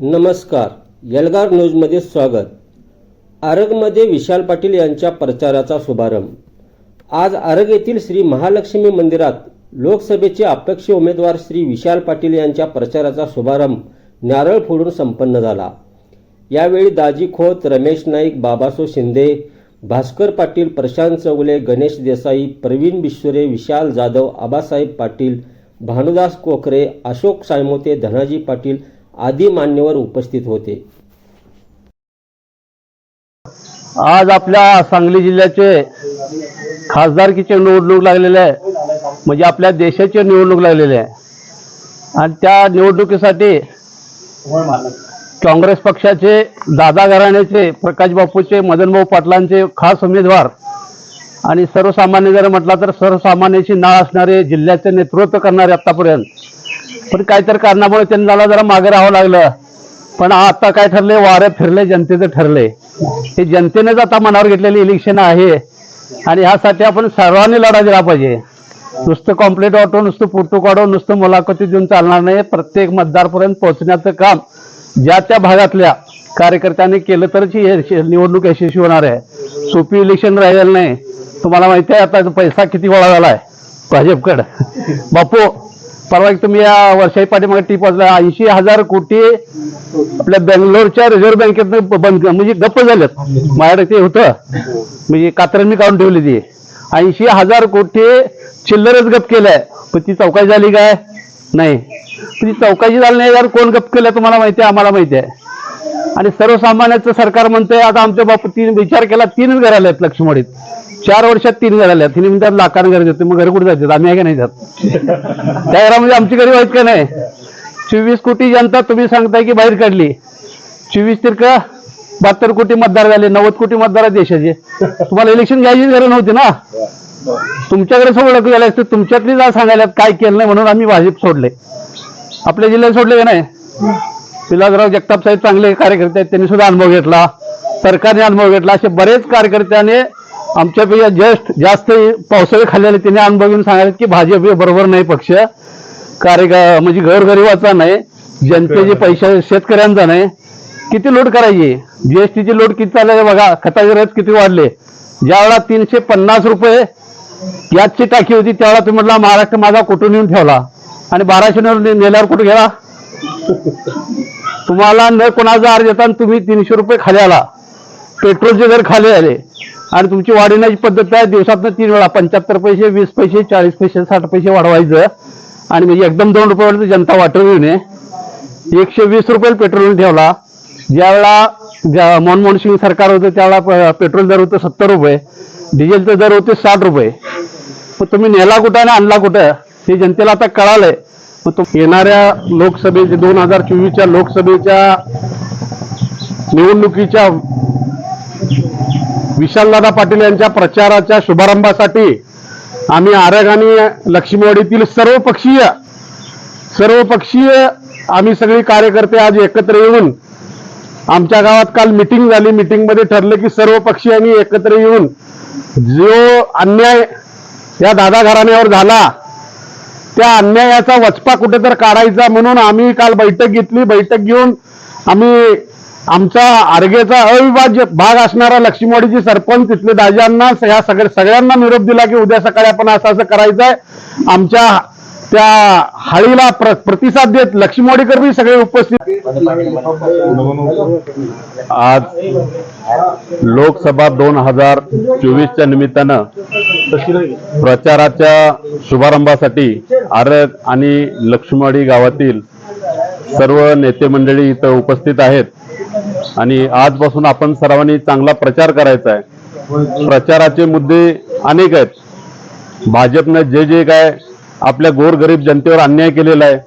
नमस्कार. यलगार न्यूजमध्ये स्वागत. आरगमध्ये विशाल पाटील यांच्या प्रचाराचा शुभारंभ. आज आरग येथील श्री महालक्ष्मी मंदिरात लोकसभेचे अपेक्ष उमेदवार श्री विशाल पाटील यांच्या प्रचाराचा शुभारंभ नारळ फोडून संपन्न झाला. यावेळी दाजी खोत रमेश नाईक बाबासो शिंदे भास्कर पाटील प्रशांत चवले गणेश देसाई प्रवीण बिश्वरे विशाल जाधव आबासाहेब पाटील भानुदास कोकरे अशोक सायमोते धनाजी पाटील आदी मान्यवर उपस्थित होते. आज आपल्या सांगली जिल्ह्याचे खासदारकीचे निवडणूक लागलेले आहे. म्हणजे आपल्या देशाची निवडणूक लागलेली आहे. आणि त्या निवडणुकीसाठी काँग्रेस पक्षाचे दादा घराण्याचे प्रकाश बापूचे मदनभाऊ पाटलांचे खास उमेदवार आणि सर्वसामान्य जर म्हटला तर सर्वसामान्याची नाळ असणारे जिल्ह्याचे नेतृत्व करणारे आतापर्यंत पण काहीतरी कारणामुळे त्यांना जरा मागे राहावं लागलं. पण आता काय ठरले वारे फिरले जनतेचं ठरले हे जनतेनेच आता मनावर घेतलेले इलेक्शन आहे. आणि ह्यासाठी आपण सर्वांनी लढा दिला पाहिजे. नुसतं कॉम्प्लेट वाटून नुसतं फोटो काढून नुसतं मुलाखती देऊन चालणार नाही. प्रत्येक मतदारपर्यंत पोहोचण्याचं काम ज्या त्या भागातल्या कार्यकर्त्यांनी केलं तरच ही निवडणूक यशस्वी होणार आहे. सोपी इलेक्शन राहिलेलं नाही. तुम्हाला माहिती आहे आता पैसा किती गोळा आहे भाजपकडं. बापू परवा एक तुम्ही या वर्षाही पाठीमागे टीप वाजला. ऐंशी हजार कोटी आपल्या बेंगलोरच्या रिझर्व्ह बँकेत बंद म्हणजे गप्प झालेत. माझ्याकडे ते होतं. म्हणजे कात्र्यांनी काढून ठेवली ती. ऐंशी हजार कोटी चिल्लरच गप केलंय. पण ती चौकशी झाली काय? नाही. ती चौकशी झाली नाही यार कोण गप केलं तुम्हाला माहिती आहे? आम्हाला माहिती आहे. आणि सर्वसामान्याचं सरकार म्हणतंय आता आमच्या बापू तीन विचार केला तीनच घर लक्ष्मणीत. चार वर्षात तीन घर तिने म्हणतात लाखान घर देते मग घरी कुठे जातात आम्ही आहे का नाही जात त्या घरामध्ये आमची घरी व्हायचं का नाही? चोवीस कोटी जनता तुम्ही सांगताय की बाहेर काढली. चोवीस तिरक बहात्तर कोटी मतदार झाले नव्वद कोटी मतदार आहेत देशाचे. तुम्हाला इलेक्शन घ्यायची गरज नव्हती ना? तुमच्याकडे सगळं गेलं असतं. तुमच्यातली जा सांगायला काय केलं नाही? म्हणून आम्ही भाजप सोडले. आपल्या जिल्ह्यात सोडले का नाही? विलासराव जगताप साहेब चांगले कार्यकर्ते आहेत. त्यांनी सुद्धा अनुभव घेतला. सरकारने अनुभव घेतला. असे बरेच कार्यकर्त्याने आमच्यापेक्षा जस्ट जास्त पावसाळे खाल्लेले त्यांनी अनुभव घेऊन सांगायला की भाजप हे बरोबर नाही पक्ष. कार्य म्हणजे गरीबाचा नाही. जनतेचे पैसे शेतकऱ्यांचा नाही. किती लूट करायची? जीएसटीची लूट किती चालले बघा. खताचे रेट किती वाढले. ज्यावेळेला तीनशे पन्नास रुपये याची टाकी होती त्यावेळेला तुम्ही म्हटला महाराष्ट्र माझा कुठून येऊन ठेवला? आणि बाराशे नेल्यावर कुठे गेला? तुम्हाला न कोणाचा अर्ज येता तुम्ही तीनशे रुपये खाली आला पेट्रोलचे दर खाली आले. आणि तुमची वाढवण्याची पद्धत आहे दिवसातनं तीन वेळा पंच्याहत्तर पैसे वीस पैसे चाळीस पैसे साठ पैसे वाढवायचं. आणि म्हणजे एकदम दोन रुपयावर जनता वाटवली नये एकशे वीस रुपये पेट्रोल ठेवला. ज्यावेळा ज्या मनमोहन सिंग सरकार होतं त्यावेळा पेट्रोल दर होतं सत्तर रुपये. डिझेलचे दर होते साठ रुपये. मग तुम्ही नेला कुठं आणि आणला कुठं? हे जनतेला आता कळालंय. मग तो येणाऱ्या लोकसभेचे दोन हजार चोवीसच्या लोकसभेच्या निवडणुकीच्या विशालदादा पाटील यांच्या प्रचाराच्या शुभारंभासाठी आम्ही आरग आणि लक्ष्मीवाडीतील सर्वपक्षीय सर्वपक्षीय आम्ही सगळी कार्यकर्ते आज एकत्र येऊन आमच्या गावात काल मिटिंग झाली. मिटिंगमध्ये ठरलं की सर्व पक्षीयांनी एकत्र येऊन जो अन्याय या दादा घराण्यावर झाला त्या अन्यायाचा वचपा कुठेतरी काढायचा म्हणून आम्ही काल बैठक घेतली. बैठक घेऊन आम्ही आमचा आरगेचा अविभाज्य भाग असणारा लक्ष्मीवाडीचे सरपंच तिथले दाजांना या सगळ्या सगळ्यांना निरोप दिला की उद्या सकाळी आपण असं असं करायचंय. आमच्या त्या हाळीला प्र, प्रतिसाद देत लक्ष्मीवाडीकर बी सगळे उपस्थित. आज लोकसभा दोन हजार चोवीसच्या निमित्तानं प्रचाराच्या शुभारंभासाठी आरग आणि लक्ष्मीवाडी गावातील सर्व नेते मंडळी इथं उपस्थित आहेत. आणि आजपासून आपण सर्वांनी चांगला प्रचार करायचा आहे. प्रचाराचे मुद्दे अनेक आहेत. भाजपनं जे जे काय आपल्या गोरगरीब जनतेवर अन्याय केलेला आहे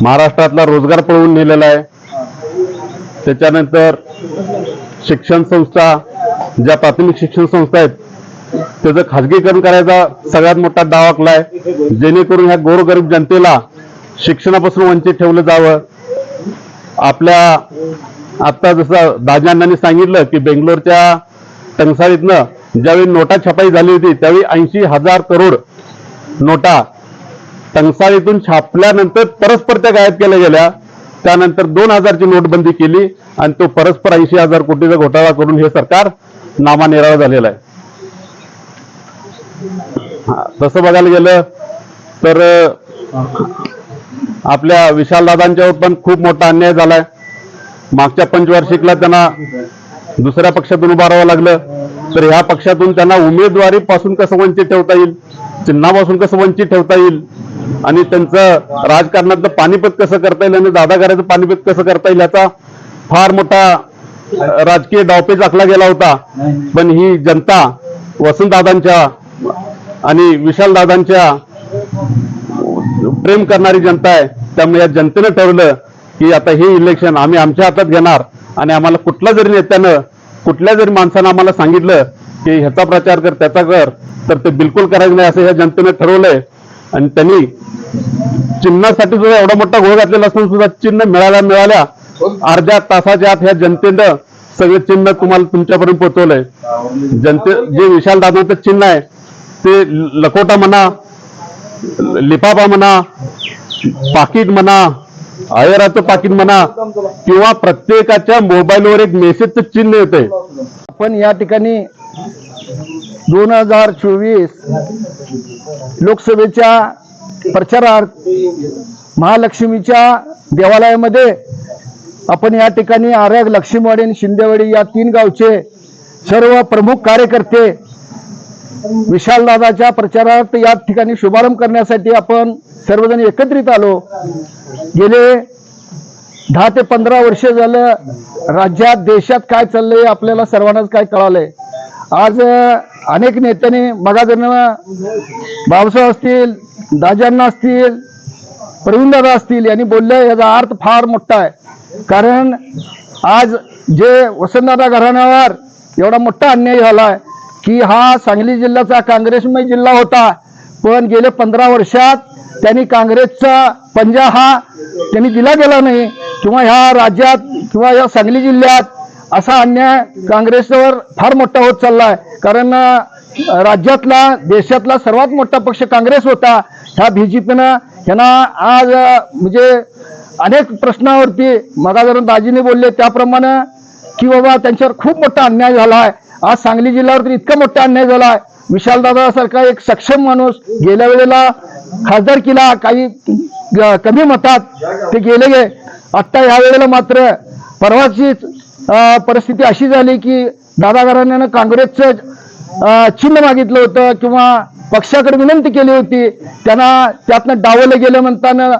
महाराष्ट्रातला रोजगार पळवून नेलेला आहे त्याच्यानंतर शिक्षण संस्था ज्या प्राथमिक शिक्षण संस्था आहेत त्याचं खाजगीकरण करायचा सगळ्यात मोठा डाव आहे. जेणेकरून ह्या गोरगरीब जनतेला शिक्षणापासून वंचित ठेवलं जावं. आपल्या आता जसं दाजांनी सांगितलं की बेंगलोरच्या टंगसाळीतनं ज्यावेळी नोटा छपाई झाली होती त्यावेळी ऐंशी हजार करोड नोटा टंगसाळीतून छापल्यानंतर परस्पर त्या गायब केल्या गेल्या. त्यानंतर दोन हजारची नोटबंदी केली आणि तो परस्पर ऐंशी हजार कोटीचा घोटाळा करून हे सरकार नामानिराळ झालेलं आहे. हा, तसं बघायला गेलं तर आपल्या आपल्या विशालदादांच्यावर पण खूप मोठा अन्याय झालाय. मागच्या पंचवार्षिकला त्यांना दुसऱ्या पक्षातून उभं राहावं लागलं. तर ह्या पक्षातून त्यांना उमेदवारी पासून कसं वंचित ठेवता येईल? चिन्हापासून कसं वंचित ठेवता येईल? आणि त्यांचं राजकारणातलं पानिपत कसं करता येईल आणि दादागाऱ्याचं पानिपत कसं करता येईल याचा फार मोठा राजकीय डावपेच आखला गेला होता. पण ही जनता वसंतदादांच्या आणि विशालदादांच्या प्रेम करणारी जनता आहे. त्यामुळे या जनतेनं ठरवलं की आता हे इलेक्शन आम्ही आमच्या हातात घेणार आणि आम्हाला कुठला जरी नेत्यानं कुठल्या जरी माणसानं आम्हाला सांगितलं की ह्याचा प्रचार कर त्याचा कर तर ते बिलकुल करायचं नाही असं ह्या जनतेनं ठरवलंय. आणि त्यांनी चिन्हासाठी सुद्धा एवढा मोठा घोळ घातलेला असून सुद्धा चिन्ह मिळाल्या मिळाल्या. अर्ध्या तासाच्या आत ह्या जनतेनं सगळे चिन्ह तुम्हाला तुमच्यापर्यंत पोहोचवलंय. जनते जे विशाल दादांचं चिन्ह आहे ते लकोटा म्हणा लिफाफा म्हणा पाकिट म्हणा अयराचं पाकिट म्हणा किंवा प्रत्येकाच्या मोबाईलवर एक मेसेजचं चिन्ह येतंय. आपण या ठिकाणी दोन हजार चोवीस लोकसभेच्या प्रचारार्थ महालक्ष्मीच्या देवालयामध्ये आपण या ठिकाणी आर्याग लक्ष्मीवाडी आणि शिंदेवाडी या तीन गावचे सर्व प्रमुख कार्यकर्ते विशालदादाच्या प्रचारात या ठिकाणी शुभारंभ करण्यासाठी आपण सर्वजण एकत्रित आलो. गेले दहा ते पंधरा वर्ष झालं राज्यात देशात काय चाललंय आपल्याला सर्वांनाच काय कळालंय. आज अनेक नेत्यांनी मगाजन बाबासाहेब असतील दाजांना असतील प्रवीणदादा असतील यांनी बोलले याचा अर्थ फार मोठा आहे. कारण आज जे वसंतदादा घराण्यावर एवढा मोठा अन्याय झालाय की हा सांगली जिल्ह्याचा काँग्रेसमय जिल्हा होता. पण गेले पंधरा वर्षात त्यांनी काँग्रेसचा पंजा हा त्यांनी दिला गेला नाही. किंवा ह्या राज्यात किंवा या सांगली जिल्ह्यात असा अन्याय काँग्रेसवर फार मोठा होत चाललाय. कारण राज्यातला देशातला सर्वात मोठा पक्ष काँग्रेस होता. ह्या बीजेपीनं ह्यांना आज म्हणजे अनेक प्रश्नावरती मगाधरण दाजीने बोलले. त्याप्रमाणे की बाबा त्यांच्यावर खूप मोठा अन्याय झाला आहे आज सांगली जिल्ह्यावर इतका मोठा अन्याय झाला आहे विशालदादा सारखा एक सक्षम माणूस गेल्या वेळेला खासदार केला काही कमी मतात ते गेले गे. आत्ता ह्या वेळेला मात्र परवाचीच परिस्थिती अशी झाली की दादा घराण्यानं काँग्रेसचं चिन्ह मागितलं होतं किंवा पक्षाकडे विनंती केली होती. त्यांना त्यातनं डावलं गेलं म्हणताना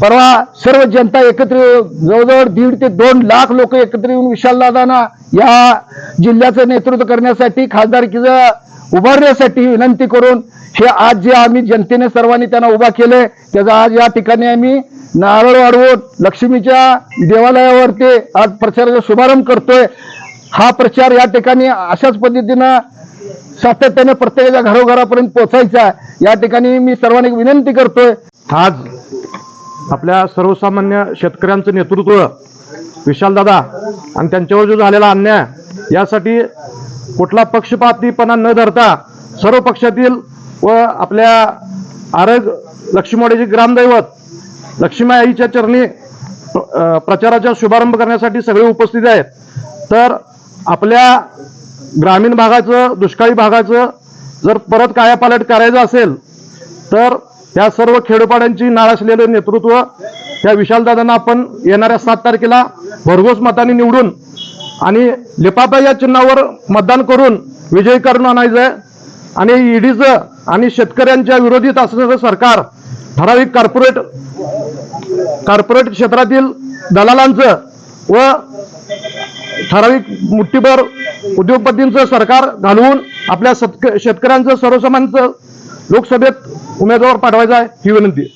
परवा सर्व जनता एकत्र जवळजवळ दीड ते दोन लाख लोक एकत्र येऊन विशालदादांना या जिल्ह्याचं नेतृत्व करण्यासाठी खासदारकीचं उभारण्यासाठी विनंती करून हे आज जे आम्ही जनतेने सर्वांनी त्यांना उभा केलंय त्याचा आज या ठिकाणी आम्ही नारळ वाढवून लक्ष्मीच्या देवालयावरती आज प्रचाराचा शुभारंभ करतोय. हा प्रचार या ठिकाणी अशाच पद्धतीनं सातत्याने प्रत्येकाच्या घरोघरापर्यंत पोहोचायचा या ठिकाणी मी सर्वांनी विनंती करतोय. आज आपल्या सर्वसामान्य शेतकऱ्यांचं नेतृत्व विशालदादा आणि त्यांच्यावर जो झालेला अन्याय यासाठी कुठला पक्षपातीपणा न धरता सर्व पक्षातील व आपल्या आरग लक्ष्मीवाडीचे ग्रामदैवत लक्ष्मी आईच्या चरणी प्रचाराचा शुभारंभ करण्यासाठी सगळे उपस्थित आहेत. तर आपल्या ग्रामीण भागाचं दुष्काळी भागाचं जर परत कायापालट करायचं असेल तर या सर्व खेडोपाड्यांची नाळ असलेलं नेतृत्व त्या विशालदादांना आपण येणाऱ्या सात तारखेला भरघोस मताने निवडून आणि लिपापा या चिन्हावर मतदान करून विजयी करून आणायचं आहे. आणि ईडीचं आणि शेतकऱ्यांच्या विरोधीत असणारं सरकार ठराविक कॉर्पोरेट कॉर्पोरेट क्षेत्रातील दलालांचं व ठराविक मुठ्ठीभर उद्योगपतींचं सरकार घालवून आपल्या शेतक शेतकऱ्यांचं सर्वसामान्यांचं लोकसभेत उमेदवार पाठवायचा आहे ही विनंती.